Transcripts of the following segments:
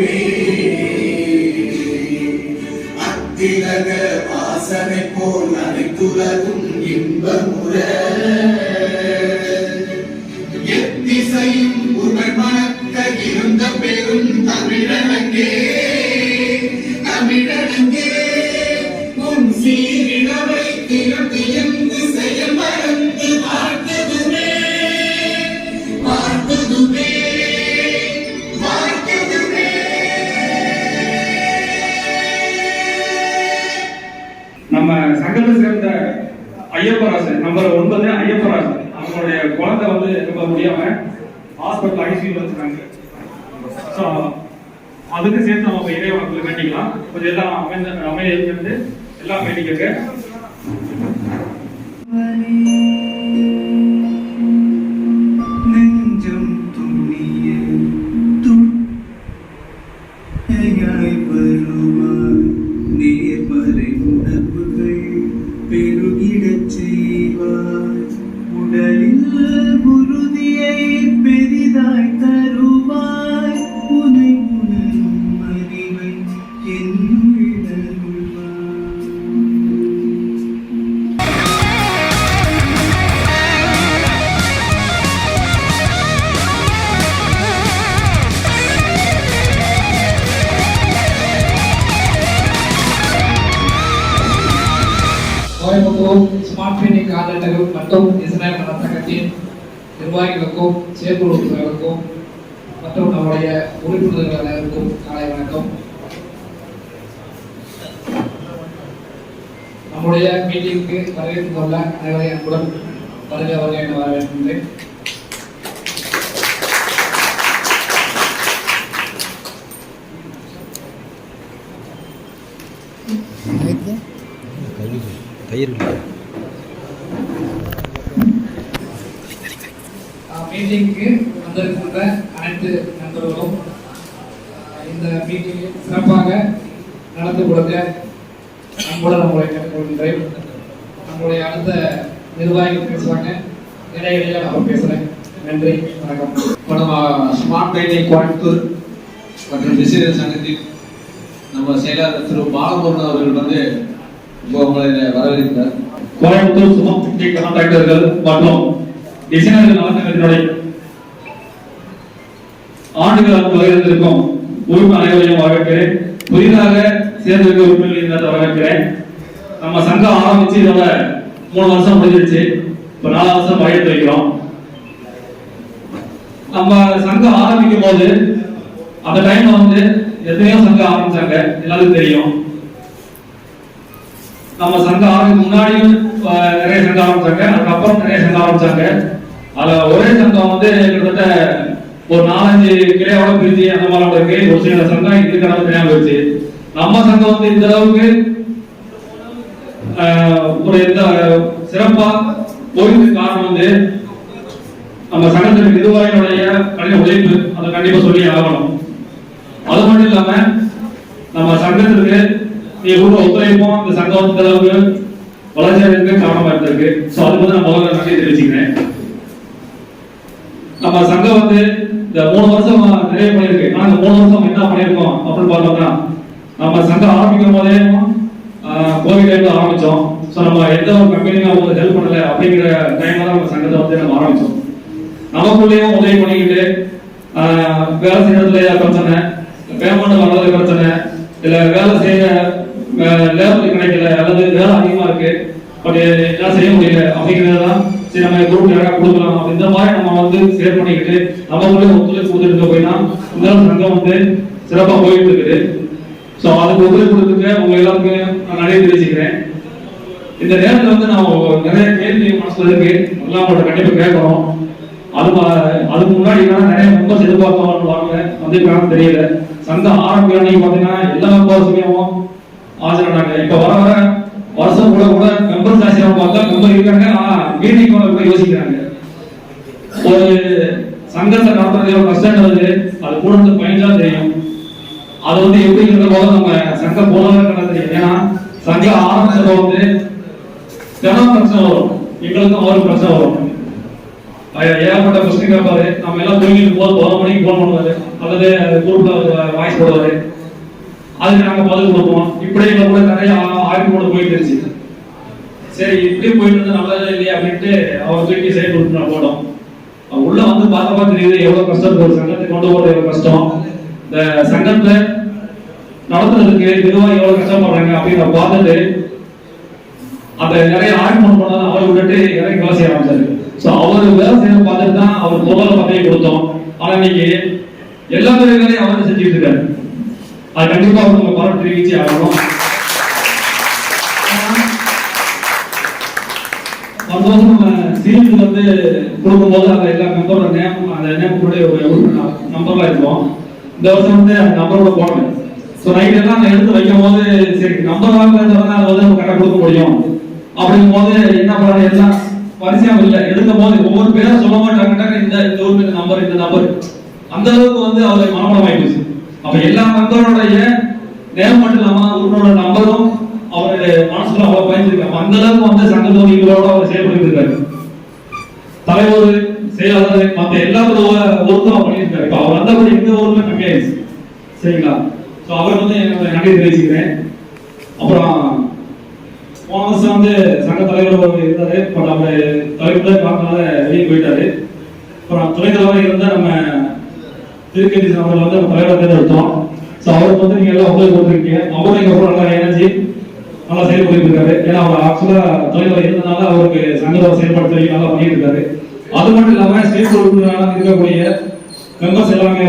பூமி அத்திலக வாசனை போல் அனைத்துலகும் இன்பமுறை. வந்து ரொம்ப முடியாம ஹாஸ்பிட்டல் ஐசியூல வச்சுருக்காங்க. ஸோ அதுக்கு சேர்த்து நம்ம இறைவனத்தில் வேண்டிக்கலாம் கொஞ்சம் எல்லாம் அமைந்த அமையிலிருந்து எல்லாம் வேண்டிக்கங்க ஸ்மார்ட் கிளினிக் கால்நடைகள் மற்றும் இஸ்ரேல் நலத்தகத்தின் நிர்வாகிகளுக்கும் செயற்குழு உறுப்பினர்களுக்கும் மற்றும் நம்முடைய உறுப்பினர்கள் அனைவருக்கும் காலை வணக்கம். நம்முடைய மீட்டிங்க்கு வருகை கொள்ள அனைவரையும் அன்புடன் வருகை வருகை என வரவேற்கின்றேன். கயிறு மீட்டிங்க்கு வந்திருக்கின்ற அனைத்து நண்பர்களும் இந்த மீட்டிங்கை சிறப்பாக நடந்து கொடுக்க அன்புடன் உங்களை கேட்டுக்கொள்கின்றேன் நம்முடைய அடுத்த நிர்வாகிகள் பேசுவாங்க. இடையிடையே நான் பேசுறேன். நன்றி வணக்கம். நம்ம ஸ்மார்ட் ட்ரைனிங் கோயம்புத்தூர் மற்றும் டிசைனர் சங்கத்தின் நம்ம செயலாளர் திரு பாலமுருகன் அவர்கள் வந்து இப்போ உங்களை வரவேற்கிறார். கோயம்புத்தூர் சுமம் பிப்டி கான்ட்ராக்டர்கள் மற்றும் டிசைனர்கள் நலசங்கத்தினுடைய ஆண்டுகளால் பகிர்ந்திருக்கும் உறுப்பு அனைவரையும் வரவேற்கிறேன். புதிதாக சேர்ந்திருக்க உறுப்பினர்கள் இருந்தால் வரவேற்கிறேன். நம்ம சங்கம் ஆரம்பிச்சு இதோட மூணு வருஷம் முடிஞ்சிருச்சு. இப்போ நாலு வருஷம் பயத்து வைக்கிறோம் நம்ம சங்கம் ஆரம்பிக்கும் போது அந்த டைம்ல வந்து எத்தனையோ சங்கம் ஆரம்பிச்சாங்க. எல்லாருக்கும் தெரியும். நம்ம சங்கம் ஆரம்பிக்கு முன்னாடியும் நிறைய சங்கம் ஆரம்பிச்சாங்க. அதுக்கப்புறம் நிறைய சங்கம் ஆரம்பிச்சாங்க. அதுல ஒரே சங்கம் வந்து கிட்டத்தட்ட ஒரு நாலஞ்சு கிளையோட பிரிஞ்சு அந்த மாதிரி இருக்கு ஒரு சில சங்கம் இதுக்கு நம்ம தெரியாம போயிடுச்சு. நம்ம சங்கம் வந்து இந்த அளவுக்கு ஒரு எந்த சிறப்பா போயிருக்கு காரணம் வந்து நம்ம சங்கத்திற்கு இதுவரையினுடைய கடின உழைப்பு அதை கண்டிப்பா சொல்லி ஆகணும். அது மட்டும் இல்லாம நம்ம சங்கத்திற்கு நீ கூட ஒத்துழைப்போம் இந்த சங்கம் இந்த அளவுக்கு வளர்ச்சி அடைறதுக்கு காரணமா இருந்திருக்கு. சோ அதுக்கு வந்து நான் முதல்ல நன்றி தெரிவிச்சுக்கிறேன். நம்ம சங்கம் வந்து இந்த மூணு வருஷம் நிறைய பண்ணியிருக்கு ஆனா இந்த மூணு வருஷம் என்ன பண்ணியிருக்கோம் அப்படின்னு பார்த்தோம்னா நம்ம சங்கம் ஆரம்பிக்கும் போதே கோவிட் டைம்ல ஆரம்பிச்சோம். ஸோ நம்ம எந்த ஒரு கம்பெனியும் அவங்க ஹெல்ப் பண்ணல அப்படிங்கிற டைம்ல தான் நம்ம சங்கத்தை வந்து நம்ம ஆரம்பிச்சோம். நமக்குள்ளேயும் உதவி பண்ணிக்கிட்டு வேலை செய்யறதுல பிரச்சனை பேமெண்ட் வர்றது பிரச்சனை இல்ல வேலை செய்ய லேபர் கிடைக்கல அல்லது வேலை அதிகமா இருக்கு பட் எல்லாம் செய்ய முடியல அப்படிங்கிறதெல்லாம் சரி நம்ம குரூப் யாராவது கொடுக்கலாம் இந்த மாதிரி நம்ம வந்து ஷேர் பண்ணிக்கிட்டு நமக்குள்ளே ஒத்துழைப்பு கொடுத்துட்டு போயினா இந்த சங்கம் வந்து சிறப்பாக போயிட்டு இருக்குது ஸோ அதுக்கு ஒத்துழைப்பு கொடுத்துட்டு உங்க எல்லாருக்கும் நான் நிறைய தெரிவிச்சுக்கிறேன். இந்த நேரத்தில் வந்து நான் நிறைய கேள்வி மனசுல இருக்கு. எல்லாம் உங்கள்ட்ட கண்டிப்பாக கேட்கணும். அது அதுக்கு முன்னாடி நான் நிறைய மெம்பர்ஸ் எதிர்பார்த்தோம் வாங்க வந்திருக்காங்கன்னு தெரியல. சங்கம் ஆரம்பிக்கிற நீங்க பார்த்தீங்கன்னா எல்லா மெம்பர்ஸுமே ஆஜரானாங்க இப்போ வர வர வருஷம் கூட கூட மெம்பர்ஸ் ஆசிரியர் பார்த்தா மெம்பர் இருக்காங்க ஆனால் மீட்டிங் கூட யோசிக்கிறாங்க. ஒரு சங்கத்தை நடத்துறது எவ்வளவு வருது அது கூட வந்து பயன்லாம் தெரியும். அது வந்து எப்படி இருந்த போது நம்ம சங்க போனவர்கள் தெரியும். ஏன்னா சங்கம் ஆரம்பிச்சது வந்து தினம் பிரச்சனை வரும். எங்களுக்கும் அவருக்கு பிரச்சனை வரும். ஏகப்பட்ட பிரச்சனை கேட்பாரு. நம்ம எல்லாம் தூங்கிட்டு போது போன மணிக்கு போன் பண்ணுவாரு. அல்லது குரூப்ல வாய்ஸ் போடுவாரு. அதுக்கு நாங்க பதில் கொடுப்போம் இப்படி எங்க கூட நிறைய ஆய்வு கூட போயிட்டு இருந்துச்சு. சரி இப்படியே போயிட்டு இருந்தா நல்லதா இல்லையா அப்படின்ட்டு அவர் தூக்கி சைடு கொடுத்து நான் போனோம் உள்ள வந்து பார்க்க தெரியுது எவ்வளவு கஷ்டம் ஒரு சங்கத்தை கொண்டு போறது எவ்வளவு கஷ்டம். இந்த சங்கத்தை நடத்துறதுக்கு மெதுவாக எவ்வளவு கஷ்டப்படுறாங்க அப்படின்னு நான் பார்த்துட்டு அந்த நிறைய ஆர்குமெண்ட் பண்ணாலும் அவரை விட்டுட்டு இறங்கி வேலை செய்ய ஆரம்பிச்சாரு. ஸோ அவர் வேலை செய்ய பார்த்துட்டு தான் அவர் முதல்ல பதவி கொடுத்தோம். ஆனா இன்னைக்கு எல்லா வேலைகளையும் அவர் செஞ்சுட்டு இருக்காரு. அது கண்டிப்பா அவர் நம்ம பாராட்டு தெரிவிச்சு ஆகணும் அந்த நம்ம சீலுக்கு வந்து கொடுக்கும்போது அந்த எல்லா மெம்பரோட நேம் அந்த நேம் கூட ஒரு நம்பர்லாம் இருக்கும் இந்த வருஷம் வந்து அந்த நம்பரோட போடல ஸோ நைட் எல்லாம் அந்த எடுத்து வைக்கும் போது சரி நம்பர் வாங்குறது வந்து அதை வந்து நம்ம கரெக்டாக கொடுக்க முடியும் அப்படிங்கும் போது என்ன பண்ண எல்லாம் வரிசையாக இல்லை எடுக்கும் போது ஒவ்வொரு பேரும் சொல்ல மாட்டாங்க இந்த இந்த ஊருக்கு இந்த நம்பர் இந்த நம்பர் அந்த அளவுக்கு வந்து அவர் மனப்படம் ஆயிடுச்சு அப்ப எல்லா மக்களுடைய நேம் மட்டும் இல்லாம உங்களோட நம்பரும் அவருடைய மனசுல அவ்வளவு பயந்துருக்காங்க அந்த அளவுக்கு வந்து சங்க தோழிகளோட அவர் செயல்பட்டு இருக்காரு. தலைவர் செயலாளர் மத்த எல்லா ஒருத்தரும் பண்ணியிருக்காரு. இப்ப அவர் வந்தபடி எந்த ஊருமே கம்மியாயிருச்சு சரிங்களா? ஸோ அவர் வந்து என்னோட நன்றி தெரிவிச்சுக்கிறேன். அப்புறம் போன வருஷம் வந்து சங்க தலைவர் இருந்தாரு. பட் அவர் தலைவர் பார்க்கனால வெளியே போயிட்டாரு. அப்புறம் துணைத் தலைவர் இருந்தால் நம்ம திருக்கதி அவர்கள் வந்து நம்ம தலைவர் தேர்ந்தெடுத்தோம் ஸோ அவருக்கு வந்து நீங்க எல்லாம் உங்களுக்கு கொடுத்துருக்கீங்க அவரும் எங்கள் நல்லா எனர்ஜி நல்லா செயல்பட்டு இருக்காரு ஏன்னா அவர் ஆக்சுவலா தொழில் இருந்தனால அவருக்கு சங்கத்தை செயல்பாடு நல்லா பண்ணிட்டு இருக்காரு அது மட்டும் இல்லாம ஸ்டேட் உறுப்பினராக இருக்கக்கூடிய மெம்பர்ஸ் எல்லாமே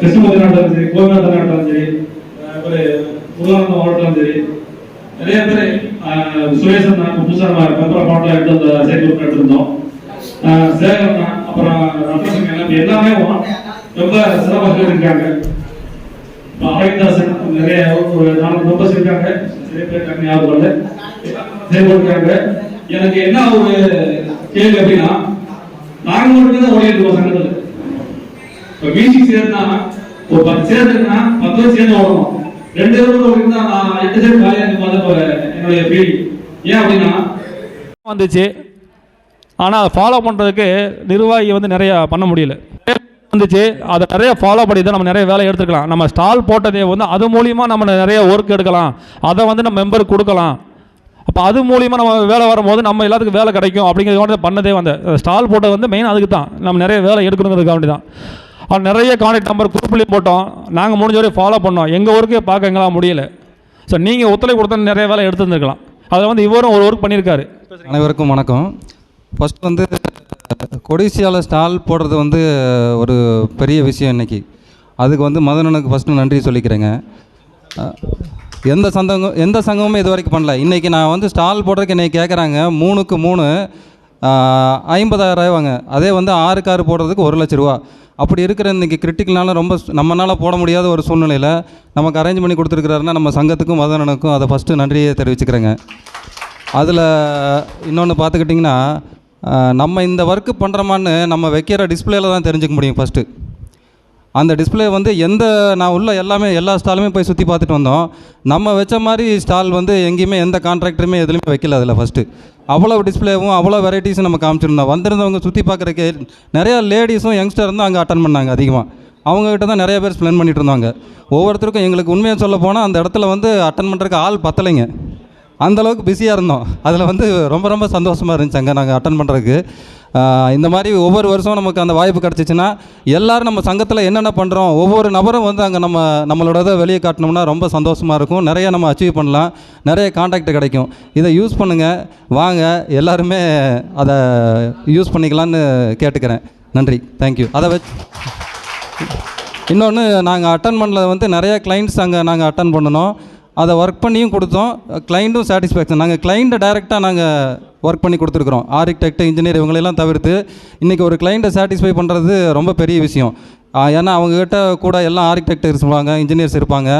கிருஷ்ணமூர்த்தி நாட்டாலும் சரி கோவிநாத நாட்டாலும் சரி ஆஹ் ஒரு முருகானந்த மாவட்டத்திலும் சரி நிறைய பேர் சுரேசன் நான் புதுசாக மெம்பர் மாவட்டம் எடுத்து அந்த செயல் உறுப்பினர் எடுத்திருந்தோம் அப்புறம் ரத்னசிங் எல்லாம் எல்லாமே ரொம்ப சிறப்பாக இருக்காங்க. ஆயுதாசன் நிறைய ஒரு நாலு மெம்பர்ஸ் இருக்காங்க நிறைய பேர் இருக்காங்க ஞாபகம் வரல. எனக்கு என்ன ஒரு கேள்வி அப்படின்னா நாங்க மட்டும் தான் ஓடிட்டு இருக்கோம் சங்கத்துல. இப்ப மியூசிக் சேர்ந்தா ஒரு பத்து சேர் பத்து பேர் சேர்ந்து ஓடணும். ரெண்டு பேரும் ஓடினா நான் எட்டு சேர் காலியா இருக்கும் போது என்னுடைய ஃபீலிங் ஏன் அப்படின்னா வந்துச்சு. ஆனால் அதை ஃபாலோ பண்ணுறதுக்கு நிர்வாகி வந்து நிறையா பண்ண முடியல. வந்துச்சு அதை நிறைய ஃபாலோ பண்ணி தான் நம்ம நிறைய வேலை எடுத்துக்கலாம் நம்ம ஸ்டால் போட்டதே வந்து அது மூலியமாக நம்ம நிறைய ஒர்க் எடுக்கலாம். அதை வந்து நம்ம மெம்பருக்கு கொடுக்கலாம். அப்போ அது மூலியமாக நம்ம வேலை வரும்போது நம்ம எல்லாத்துக்கும் வேலை கிடைக்கும் அப்படிங்கிறது பண்ணதே வந்து ஸ்டால் போட்டது வந்து மெயின் அதுக்கு தான். நம்ம நிறைய வேலை எடுக்கணுங்கிறதுக்காக வேண்டி தான் அவன் நிறைய கான்டாக்ட் நம்பர் குரூப்லேயும் போட்டோம். நாங்கள் முடிஞ்ச வரையும் ஃபாலோ பண்ணோம். எங்கள் ஒர்க்கே பார்க்க எங்களால் முடியல. ஸோ நீங்கள் ஒத்துழைப்பு கொடுத்தா நிறைய வேலை எடுத்துருந்துருக்கலாம். அதில் வந்து இவரும் ஒரு ஒர்க் பண்ணியிருக்காரு அனைவருக்கும் வணக்கம். ஃபஸ்ட் வந்து கொடிசியாவில் ஸ்டால் போடுறது வந்து ஒரு பெரிய விஷயம் இன்னைக்கு. அதுக்கு வந்து மதனனுக்கு ஃபஸ்ட்டு நன்றி சொல்லிக்கிறேங்க. எந்த சந்தங்கம் எந்த சங்கமும் இது வரைக்கும் பண்ணல. இன்றைக்கி நான் வந்து ஸ்டால் போடுறதுக்கு இன்றைக்கி கேட்குறாங்க மூணுக்கு மூணு ஐம்பதாயிரம் ரூபாய்வாங்க. அதே வந்து ஆறு கார் போடுறதுக்கு ஒரு லட்ச ரூபா. அப்படி இருக்கிற இன்றைக்கி கிரிட்டிக்கல்னால ரொம்ப நம்மளால் போட முடியாத ஒரு சூழ்நிலையில் நமக்கு அரேஞ்ச் பண்ணி கொடுத்துருக்குறாருன்னா நம்ம சங்கத்துக்கும் மதனனுக்கும் அதை ஃபஸ்ட்டு நன்றியை தெரிவிச்சுக்கிறேங்க. அதில் இன்னொன்று பார்த்துக்கிட்டிங்கன்னா நம்ம இந்த ஒர்க்கு பண்ணுறோமான்னு நம்ம வைக்கிற டிஸ்பிளேயில் தான் தெரிஞ்சுக்க முடியும் ஃபஸ்ட்டு அந்த டிஸ்பிளே வந்து எந்த நான் உள்ள எல்லாமே எல்லா ஸ்டாலுமே போய் சுற்றி பார்த்துட்டு வந்தோம். நம்ம வச்ச மாதிரி ஸ்டால் வந்து எங்கேயுமே எந்த கான்ட்ராக்டருமே எதுலையுமே வைக்கல அதில் ஃபஸ்ட்டு அவ்வளோ டிஸ்ப்ளேவும் அவ்வளோ வெரைட்டிஸும் நம்ம காமிச்சிருந்தோம். வந்திருந்தவங்க சுற்றி பார்க்குறக்கு நிறையா லேடிஸும் யங்ஸ்டர் தான் அங்கே அட்டன் பண்ணாங்க அதிகமாக அவங்ககிட்ட தான் நிறைய பேர் ஸ்பெண்ட் பண்ணிட்டு இருந்தாங்க. ஒவ்வொருத்தருக்கும் எங்களுக்கு உண்மையாக சொல்ல போனால் அந்த இடத்துல வந்து அட்டன் பண்ணுறதுக்கு ஆள் பத்தலைங்க. அந்தளவுக்கு பிஸியாக இருந்தோம். அதில் வந்து ரொம்ப ரொம்ப சந்தோஷமாக இருந்துச்சு அங்கே நாங்கள் அட்டன் பண்ணுறதுக்கு இந்த மாதிரி ஒவ்வொரு வருஷம் நமக்கு அந்த வாய்ப்பு கிடச்சிச்சின்னா எல்லோரும் நம்ம சங்கத்தில் என்னென்ன பண்ணுறோம் ஒவ்வொரு நபரும் வந்து அங்கே நம்ம நம்மளோட இதை வெளியே காட்டினோம்னா ரொம்ப சந்தோஷமாக இருக்கும். நிறைய நம்ம அச்சீவ் பண்ணலாம். நிறைய காண்டாக்ட் கிடைக்கும். இதை யூஸ் பண்ணுங்கள் வாங்க. எல்லாருமே அதை யூஸ் பண்ணிக்கலான்னு கேட்டுக்கிறேன். நன்றி. தேங்க்யூ அதை வச்சு இன்னொன்று நாங்கள் அட்டன் பண்ணல வந்து நிறைய கிளைண்ட்ஸ் அங்கே நாங்கள் அட்டன் பண்ணணும் அதை ஒர்க் பண்ணியும் கொடுத்தோம். கிளைண்ட்டும் சாட்டிஸ்ஃபேக்ஷன் நாங்கள் கிளைண்ட்டை டைரெக்டாக நாங்கள் ஒர்க் பண்ணி கொடுத்துருக்குறோம். ஆர்கிடெக்ட் இன்ஜினியர் இவங்களெல்லாம் தவிர்த்து இன்றைக்கி ஒரு கிளைண்ட்டை சாட்டிஸ்ஃபை பண்ணுறது ரொம்ப பெரிய விஷயம். ஏன்னா அவங்கக்கிட்ட கூட எல்லாம் ஆர்கிடெக்ட் இருப்பாங்க இன்ஜினியர்ஸ் இருப்பாங்க.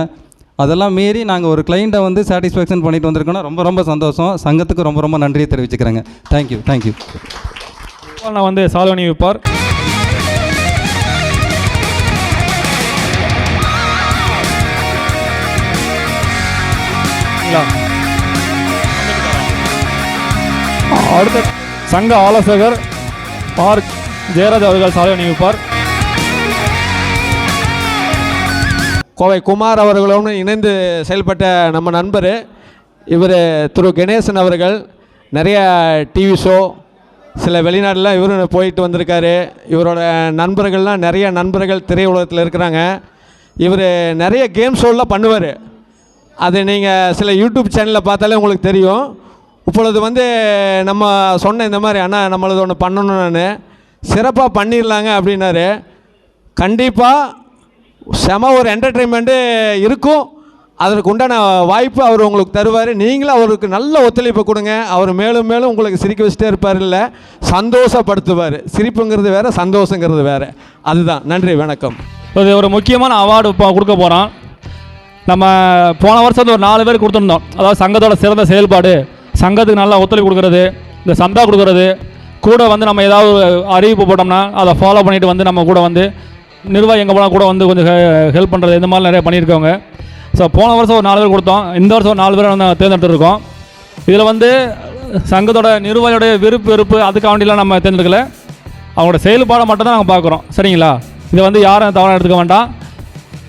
அதெல்லாம் மீறி நாங்கள் ஒரு கிளைண்ட்டை வந்து சாட்டிஸ்ஃபேக்ஷன் பண்ணிட்டு வந்திருக்கோம்னா ரொம்ப ரொம்ப சந்தோஷம். சங்கத்துக்கு ரொம்ப ரொம்ப நன்றியை தெரிவிச்சுக்கிறேங்க. தேங்க்யூ தேங்க்யூ நான் வந்து சால்வனி விற்பார் அடுத்த சங்க ஆலோசகர் ஆர் ஜெயராஜ் அவர்கள் சாலை அணிவிப்பார். கோவை குமார் அவர்களும் இணைந்து செயல்பட்ட நம்ம நண்பர் இவர் திரு கணேசன் அவர்கள். நிறைய டிவி ஷோ சில வெளிநாடுலாம் இவரும் போயிட்டு வந்திருக்காரு. இவரோட நண்பர்கள்லாம் நிறைய நண்பர்கள் திரையுலகத்தில் இருக்கிறாங்க. இவர் நிறைய கேம் ஷோலாம் பண்ணுவார். அது நீங்கள் சில யூடியூப் சேனலில் பார்த்தாலே உங்களுக்கு தெரியும். இப்பொழுது வந்து நம்ம சொன்ன இந்த மாதிரி அண்ணா நம்மளது ஒன்று பண்ணணும் நான். சிறப்பாக பண்ணிடலாங்க அப்படின்னாரு. கண்டிப்பாக செம ஒரு என்டர்டெயின்மெண்ட்டு இருக்கும். அதற்கு உண்டான வாய்ப்பு அவர் உங்களுக்கு தருவார். நீங்களும் அவருக்கு நல்ல ஒத்துழைப்பு கொடுங்க. அவர் மேலும் மேலும் உங்களுக்கு சிரிக்க வச்சுட்டே இருப்பார் இல்லை சந்தோஷப்படுத்துவார். சிரிப்புங்கிறது வேறு சந்தோஷங்கிறது வேறு. அதுதான். நன்றி வணக்கம். இது ஒரு முக்கியமான அவார்டு இப்போ கொடுக்க போகிறோம் நம்ம போன வருஷம் வந்து ஒரு நாலு பேர் கொடுத்துருந்தோம். அதாவது சங்கத்தோட சிறந்த செயல்பாடு சங்கத்துக்கு நல்லா ஒத்துழைப்பு கொடுக்கறது இந்த சந்தா கொடுக்கறது கூட வந்து நம்ம ஏதாவது ஒரு அறிவிப்பு போட்டோம்னா அதை ஃபாலோ பண்ணிட்டு வந்து நம்ம கூட வந்து நிர்வாகம் எங்கே போனால் கூட வந்து கொஞ்சம் ஹெல்ப் பண்ணுறது இந்த மாதிரி நிறைய பண்ணியிருக்கவங்க. ஸோ போன வருஷம் ஒரு நாலு பேர் கொடுத்தோம். இந்த வருஷம் ஒரு நாலு பேர் வந்து தேர்ந்தெடுத்துருக்கோம். இதில் வந்து சங்கத்தோட நிர்வாகியோடைய விருப்பு வெறுப்பு அதுக்காண்டிலாம் நம்ம தேர்ந்தெடுக்கல. அவங்களோட செயல்பாடை மட்டும் தான் நாங்கள் பார்க்குறோம். சரிங்களா? இதை வந்து யாரும் தவறாக எடுத்துக்க வேண்டாம்.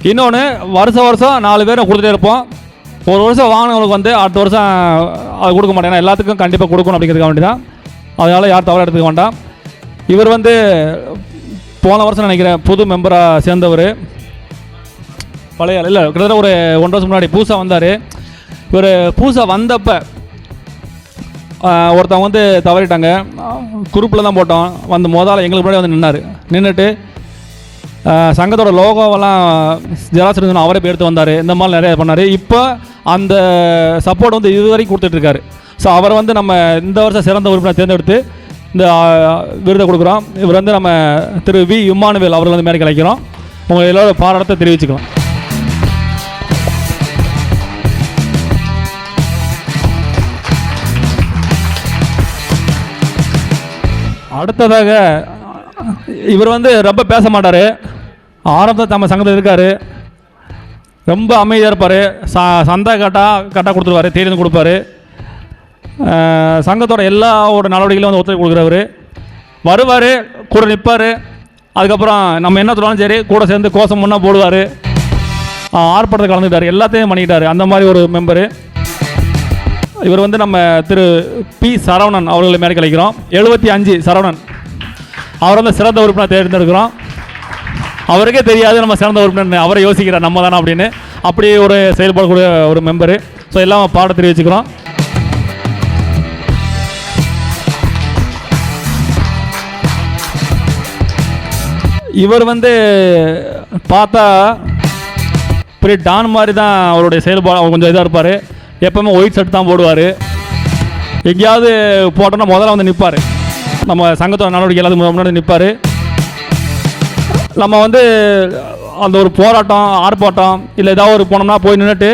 இன்னொன்று வருஷம் வருஷம் நாலு பேரை கொடுத்துட்டே இருப்போம். ஒரு வருஷம் வாங்கினவங்களுக்கு வந்து அடுத்த வருஷம் அது கொடுக்க மாட்டேன். ஏன்னா எல்லாத்துக்கும் கண்டிப்பாக கொடுக்கணும் அப்படிங்கிறதுக்காக வேண்டி தான் அதனால் யார் தவறாக எடுத்துக்க வேண்டாம். இவர் வந்து போன வருஷம் நினைக்கிறேன் புது மெம்பராக சேர்ந்தவர். பழைய இல்லை கிட்டத்தட்ட ஒரு ஒன்றரை வருஷம் முன்னாடி பூசா வந்தார். இவர் பூசா வந்தப்போ ஒருத்தவங்க வந்து தவறிட்டாங்க. குரூப்பில் தான் போட்டோம். வந்து முதல்ல எங்களுக்கு முன்னாடி வந்து நின்னார். நின்றுட்டு சங்கத்தோட லோகோவெல்லாம் ஜெராக்ஸ் அவரே போய் எடுத்து வந்தார். இந்த மாதிரி நிறைய பண்ணார். இப்போ அந்த சப்போர்ட் வந்து இது வரைக்கும் கொடுத்துட்ருக்காரு. ஸோ அவரை வந்து நம்ம இந்த வருஷம் சிறந்த உறுப்பினர் தேர்ந்தெடுத்து இந்த விருதை கொடுக்குறோம். இவர் வந்து நம்ம திரு வி. இம்மானுவேல் அவர்கள் வந்து மேலே கிடைக்கிறோம் உங்கள் எல்லோரோட பாராட்டத்தை தெரிவிச்சுக்கலாம். அடுத்ததாக இவர் வந்து ரொம்ப பேச மாட்டார். ஆரம்பத்தில் நம்ம சங்கத்தில் இருக்கார். ரொம்ப அமைதியாக இருப்பார். ச சந்தா கட்டாக கட்டாக கொடுத்துருவாரு. தேடி வந்து கொடுப்பாரு. சங்கத்தோட எல்லாவோட நடவடிக்கைகளும் வந்து ஒத்துழைப்பு கொடுக்குறவர். வருவார் கூட நிற்பார் அதுக்கப்புறம் நம்ம என்ன சொன்னாலும் சரி கூட சேர்ந்து கோஷம் முன்னா போடுவார். ஆர்ப்பாட்டத்தில் கலந்துக்கிட்டார். எல்லாத்தையும் பண்ணிக்கிட்டார். அந்த மாதிரி ஒரு மெம்பரு. இவர் வந்து நம்ம திரு பி சரவணன் அவர்களை மேலே எழுபத்தி அஞ்சு சரவணன். அவர் வந்து சிறந்த உறுப்பினர் தேர்ந்தெடுக்கிறோம். அவருக்கே தெரியாது நம்ம சிறந்த உறுப்பினர் அவரை யோசிக்கிறார் நம்ம தானே அப்படின்னு. அப்படி ஒரு செயல்படக்கூடிய ஒரு மெம்பரு ஸோ எல்லாம் பாட தெரிவிச்சுக்கிறோம். இவர் வந்து பார்த்தா பெரிய டான் மாதிரி தான் அவருடைய செயல்பாடு. அவர் கொஞ்சம் இதாக இருப்பார். எப்போவுமே ஒயிட் ஷர்ட் தான் போடுவார். எங்கேயாவது போட்டோன்னா முதல்ல வந்து நிற்பார் நம்ம சங்கத்தோட நடவடிக்கை எல்லாத்துக்கும் முன்னாடி நிற்பார் நம்ம வந்து அந்த ஒரு போராட்டம் ஆர்ப்பாட்டம் இல்லை ஏதாவது ஒரு போனோம்னா போய் நின்றுட்டு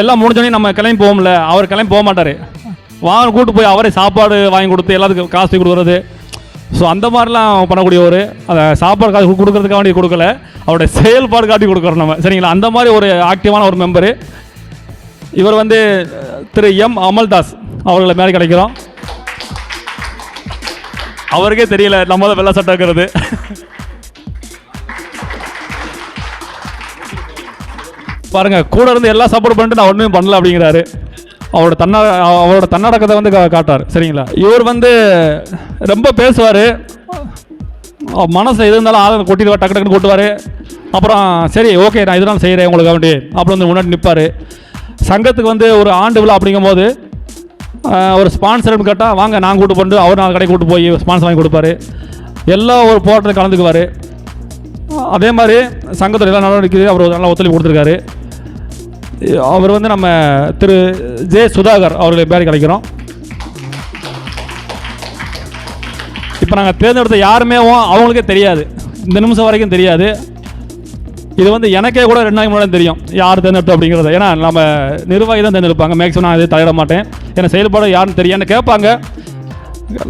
எல்லாம் முடிஞ்சோடனே நம்ம கிளம்பி போவோம்ல. அவர் கிளம்பி போக மாட்டார். வாங்க கூட்டு போய் அவரே சாப்பாடு வாங்கி கொடுத்து எல்லாத்துக்கும் காசு கொடுக்குறது. ஸோ அந்த மாதிரிலாம் பண்ணக்கூடியவர். அதை சாப்பாடு காசு கொடுக்குறதுக்காக வேண்டி கொடுக்கல. அவருடைய செயல்பாடு காட்டி கொடுக்குறோம் நம்ம. சரிங்களா? அந்த மாதிரி ஒரு ஆக்டிவான ஒரு மெம்பரு இவர் வந்து திரு எம் அமல்தாஸ் அவர்களை மேலே கிடைக்கிறோம். அவருக்கே தெரியல நம்ம தான் வெள்ளை சட்டை இருக்கிறது. பாருங்க கூட இருந்து எல்லாம் சப்போர்ட் பண்ணிட்டு நான் ஒன்றுமே பண்ணல அப்படிங்கிறாரு. அவரோட தன்னா அவரோட தன்னடக்கத்தை வந்து கா- காட்டார் சரிங்களா? இவர் வந்து ரொம்ப பேசுவார். மனசு எது இருந்தாலும் ஆதரவு கொட்டிடுவார் டக்கு டக்குன்னு கொட்டுவார். அப்புறம் சரி ஓகே நான் இதெல்லாம் செய்கிறேன் உங்களுக்கு வேண்டி அப்புறம் வந்து முன்னாடி நிற்பார் சங்கத்துக்கு வந்து ஒரு ஆண்டு விழா அப்படிங்கும்போது போது ஒரு ஸ்பான்சர்னு கேட்டால் வாங்க நான் கூட்டு போட்டு அவர் நாலு கடைக்கு கூட்டு போய் ஸ்பான்சர் வாங்கி கொடுப்பாரு. எல்லா ஒரு போராட்டத்தில் கலந்துக்குவார். அதே மாதிரி சங்கத்தில் எல்லா நடவடிக்கையும் அவர் நல்லா ஒத்துழைப்பு கொடுத்துருக்காரு. அவர் வந்து நம்ம திரு ஜே சுதாகர் அவர்களை பேர் கிடைக்கிறோம் இப்போ நாங்கள் தேர்ந்தெடுத்த யாருமே அவங்களுக்கே தெரியாது. இந்த நிமிஷம் வரைக்கும் தெரியாது. இது வந்து எனக்கே கூட ரெண்டு நாள் முன்னாடி தெரியும். யார் தேர்ந்தெடுத்தோம் அப்படிங்கிறது. ஏன்னா நம்ம நிர்வாகி தான் தேர்ந்தெடுப்பாங்க. மேக்ஸிமம் நான் எதுவும் தலையிட மாட்டேன். ஏன்னா செயல்பாடு யாருன்னு தெரியும். கேட்பாங்க.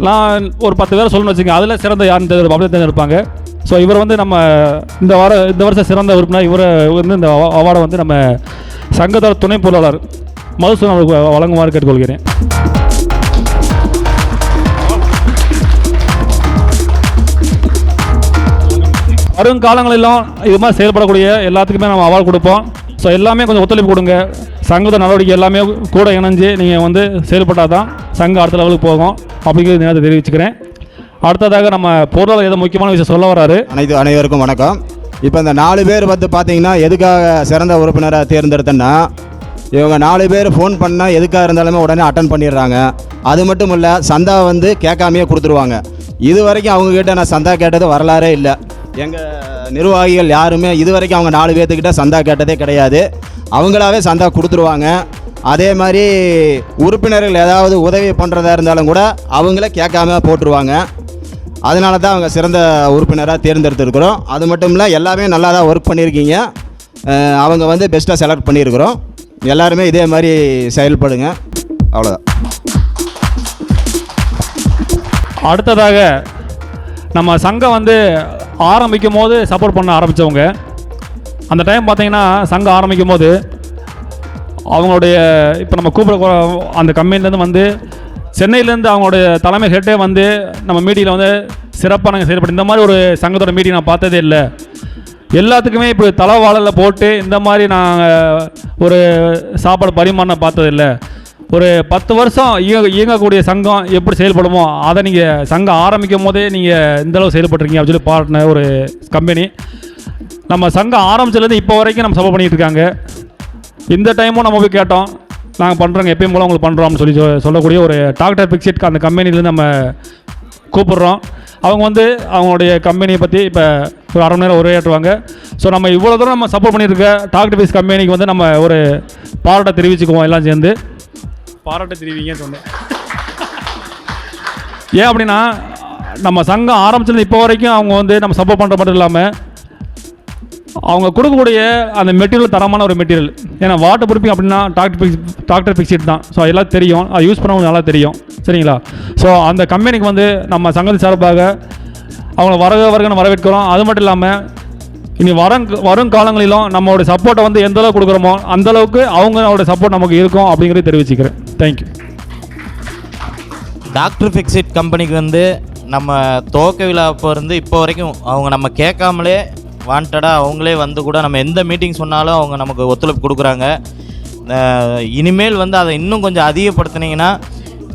நான் ஒரு பத்து பேரை சொல்லணும்னு வச்சுக்கோங்க. அதில் சிறந்த யாருன்னு தேர்ந்தெடுப்பா அப்படியே தேர்ந்தெடுப்பாங்க. ஸோ இவர் வந்து நம்ம இந்த வாரம் இந்த வருஷம் சிறந்த உறுப்பினர். இவரை வந்து இந்த அவார்டை வந்து நம்ம சங்கத்தோட துணை பொருளாளர் மதுசூன் அவருக்கு வழங்குமாறு கேட்டுக்கொள்கிறேன். வருங்காலங்களிலும் இது மாதிரி செயல்படக்கூடிய எல்லாத்துக்குமே நம்ம அவார்டு கொடுப்போம். ஸோ எல்லாமே கொஞ்சம் ஒத்துழைப்பு கொடுங்க. சங்கத்தை நடவடிக்கை எல்லாமே கூட இணைஞ்சு நீங்கள் வந்து செயல்பட்டால் தான் சங்கம் அடுத்த லெவலுக்கு போகும் அப்படிங்கிறது நேரத்தை தெரிவிச்சுக்கிறேன். அடுத்ததாக நம்ம பொருளாளர் ஏதோ முக்கியமான விஷயம் சொல்ல வராரு அனைத்து அனைவருக்கும் வணக்கம். இப்போ இந்த நாலு பேர் வந்து பார்த்தீங்கன்னா எதுக்காக சிறந்த உறுப்பினராக தேர்ந்தெடுத்தேன்னா இவங்க நாலு பேர் ஃபோன் பண்ணால் எதுக்காக இருந்தாலுமே உடனே அட்டன் பண்ணிடுறாங்க. அது மட்டும் இல்லை சந்தா வந்து கேட்காமையே கொடுத்துருவாங்க. இது வரைக்கும் அவங்கக்கிட்ட நான் சந்தா கேட்டது வரலாறே இல்லை. எங்கள் நிர்வாகிகள் யாருமே இது வரைக்கும் அவங்க நாலு பேர்த்துக்கிட்ட சந்தா கேட்டதே கிடையாது. அவங்களாவே சந்தா கொடுத்துருவாங்க. அதே மாதிரி உறுப்பினர்கள் ஏதாவது உதவி பண்ணுறதா இருந்தாலும் கூட அவங்களே கேட்காம போட்டுருவாங்க. அதனால தான் அவங்க சிறந்த உறுப்பினராக தேர்ந்தெடுத்திருக்கிறோம். அது மட்டும் இல்லை எல்லாமே நல்லா தான் ஒர்க் பண்ணியிருக்கீங்க. அவங்க வந்து பெஸ்ட்டாக செலக்ட் பண்ணியிருக்கிறோம். எல்லாருமே இதே மாதிரி செயல்படுங்க. அவ்வளோதான் அடுத்ததாக நம்ம சங்கம் வந்து ஆரம்பிக்கும் போது சப்போர்ட் பண்ண ஆரம்பித்தவங்க அந்த டைம் பார்த்தீங்கன்னா சங்கம் ஆரம்பிக்கும் போது அவங்களுடைய இப்போ நம்ம கூப்பிட அந்த கம்பெனிலேருந்து வந்து சென்னையிலேருந்து அவங்களுடைய தலைமை ஹெட்டே வந்து நம்ம மீட்டிங்கில் வந்து சிறப்பாக நாங்கள் செயல்பட்டு இந்த மாதிரி ஒரு சங்கத்தோட மீட்டிங் நான் பார்த்ததே இல்லை. எல்லாத்துக்குமே இப்போ தலைவாழலில் போட்டு இந்த மாதிரி நாங்கள் ஒரு சாப்பாடு பரிமாறின பார்த்ததில்லை ஒரு பத்து வருஷம் இயங்க இயங்கக்கூடிய சங்கம் எப்படி செயல்படுமோ அதை நீங்கள் சங்கம் ஆரம்பிக்கும் போதே நீங்கள் இந்தளவு செயல்பட்டுருக்கீங்க அப்படின்னு சொல்லி பாட்டின ஒரு கம்பெனி நம்ம சங்கம் ஆரம்பிச்சதுலேருந்து இப்போ வரைக்கும் நம்ம சப்போர்ட் பண்ணிகிட்டு இருக்காங்க. இந்த டைமும் நம்ம போய் கேட்டோம். நாங்கள் பண்ணுறோங்க எப்பயும் போல உங்களுக்கு பண்ணுறோம்னு சொல்லி சொல்லக்கூடிய ஒரு டாக்டர் பிக்சிட் அந்த கம்பெனிலேருந்து நம்ம கூப்பிடுறோம். அவங்க வந்து அவங்களுடைய கம்பெனியை பற்றி இப்போ ஒரு அரை மணி நேரம் உரையாற்றுவாங்க. ஸோ நம்ம இவ்வளோ தூரம் நம்ம சப்போர்ட் பண்ணியிருக்க டாக்டர் பீஸ் கம்பெனிக்கு வந்து நம்ம ஒரு பாராட்டை தெரிவிச்சுக்குவோம் எல்லாம் சேர்ந்து. பாராட்டை தெரிவிங்கன்னு சொன்னேன். ஏன் அப்படின்னா நம்ம சங்கம் ஆரம்பிச்சது இப்போ வரைக்கும் அவங்க வந்து நம்ம சப்போர்ட் பண்ணுற மட்டும் இல்லாமல் அவங்க கொடுக்கக்கூடிய அந்த மெட்டீரியல் தரமான ஒரு மெட்டீரியல் ஏன்னா வாட்டர் ப்ரூஃபிங் அப்படின்னா டாக்டர் பிக்ஸ் டாக்டர் பிக்ஸிட் தான். ஸோ எல்லாம் தெரியும். அது யூஸ் பண்ணவங்க நல்லா தெரியும். சரிங்களா? ஸோ அந்த கம்பெனிக்கு வந்து நம்ம சங்கத்து சார்பாக அவங்கள வரக வரகன்னு வரவேற்கிறோம். அது மட்டும் இல்லாமல் இனி வரும் வரும் காலங்களிலும் நம்மளோட சப்போர்ட்டை வந்து எந்த அளவுக்கு கொடுக்குறோமோ அந்த அளவுக்கு அவங்களோட சப்போர்ட் நமக்கு இருக்கும் அப்படிங்கிறத தெரிவிச்சுக்கிறேன். தேங்க்யூ டாக்டர் ஃபிக்ஸிட் கம்பெனிக்கு வந்து நம்ம துவக்க விழா அப்போ இருந்து இப்போ வரைக்கும் அவங்க நம்ம கேட்காமலே வாண்டடாக அவங்களே வந்து கூட நம்ம எந்த மீட்டிங் சொன்னாலும் அவங்க நமக்கு ஒத்துழைப்பு கொடுக்குறாங்க. இனிமேல் வந்து அதை இன்னும் கொஞ்சம் அதிகப்படுத்துனீங்கன்னா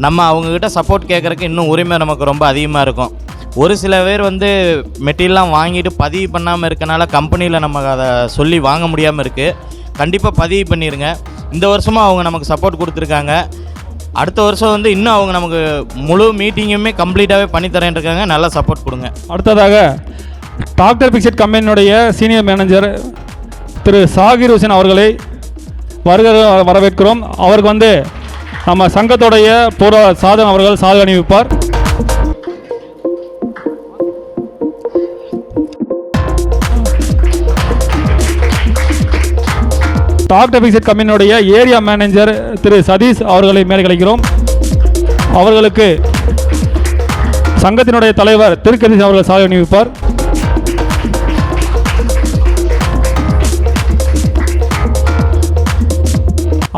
நம்ம அவங்கக்கிட்ட சப்போர்ட் கேட்குறக்கு இன்னும் உரிமை நமக்கு ரொம்ப அதிகமாக இருக்கும். ஒரு சில பேர் வந்து மெட்டீரியல்லாம் வாங்கிட்டு பதிவு பண்ணாமல் இருக்கனால கம்பெனியில் நம்ம அதை சொல்லி வாங்க முடியாமல் இருக்குது கண்டிப்பாக பதிவு பண்ணிடுங்க இந்த வருஷமும் அவங்க நமக்கு சப்போர்ட் கொடுத்துருக்காங்க. அடுத்த வருஷம் வந்து இன்னும் அவங்க நமக்கு முழு மீட்டிங்குமே கம்ப்ளீட்டாகவே பண்ணித்தரேன் இருக்காங்க. நல்லா சப்போர்ட் கொடுங்க. அடுத்ததாக டாக்டர் பிக்சட் கம்பெனியினுடைய சீனியர் மேனேஜர் திரு சாகிர் ஹுசேன் அவர்களை வருக வரவேற்கிறோம். அவருக்கு வந்து நம்ம சங்கத்துடைய பூர்வ சாதன் அவர்கள் சாதனை அணிவிப்பார். டாக்டர் பிக்சட் கம்பெனியுடைய ஏரியா மேனேஜர் திரு சதீஷ் அவர்களை மேலே அவர்களுக்கு சங்கத்தினுடைய தலைவர் திருக்கதீஷ் அவர்கள் சாலை அணிவிப்பார்.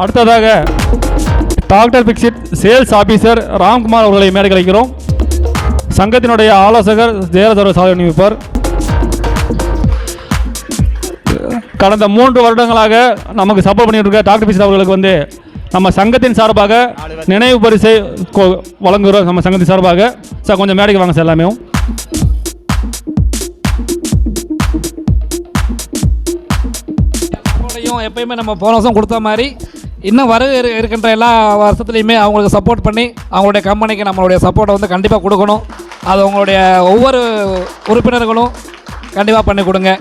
அடுத்ததாக doctor Fixit sales officer Ramkumar அவர்களை மேடை அழைக்கிறோம் சங்கத்தினுடைய ஆலோசகர் ஜெயராஜ் சாலை நியமிப்பார் கடந்த மூன்று வருடங்களாக நமக்கு சப்போர்ட் பண்ணிட்டு இருக்க டாக்டர் பிக்சிட் அவர்களுக்கு வந்து நம்ம சங்கத்தின் சார்பாக நினைவு பரிசை கொ- வழங்குகிறோம். நம்ம சங்கத்தின் சார்பாக. சார் கொஞ்சம் மேடைக்கு வாங்க சார் எல்லாமே. எப்பயுமே நம்ம போன வருஷம் கொடுத்த மாதிரி. இன்னும் வர இருக்கின்ற எல்லா வருஷத்துலையுமே அவங்களுக்கு சப்போர்ட் பண்ணி அவங்களுடைய கம்பெனிக்கு நம்மளுடைய சப்போர்ட்டை வந்து கண்டிப்பாக கொடுக்கணும். அது உங்களுடைய ஒவ்வொரு உறுப்பினர்களும் கண்டிப்பாக பண்ணி கொடுங்க.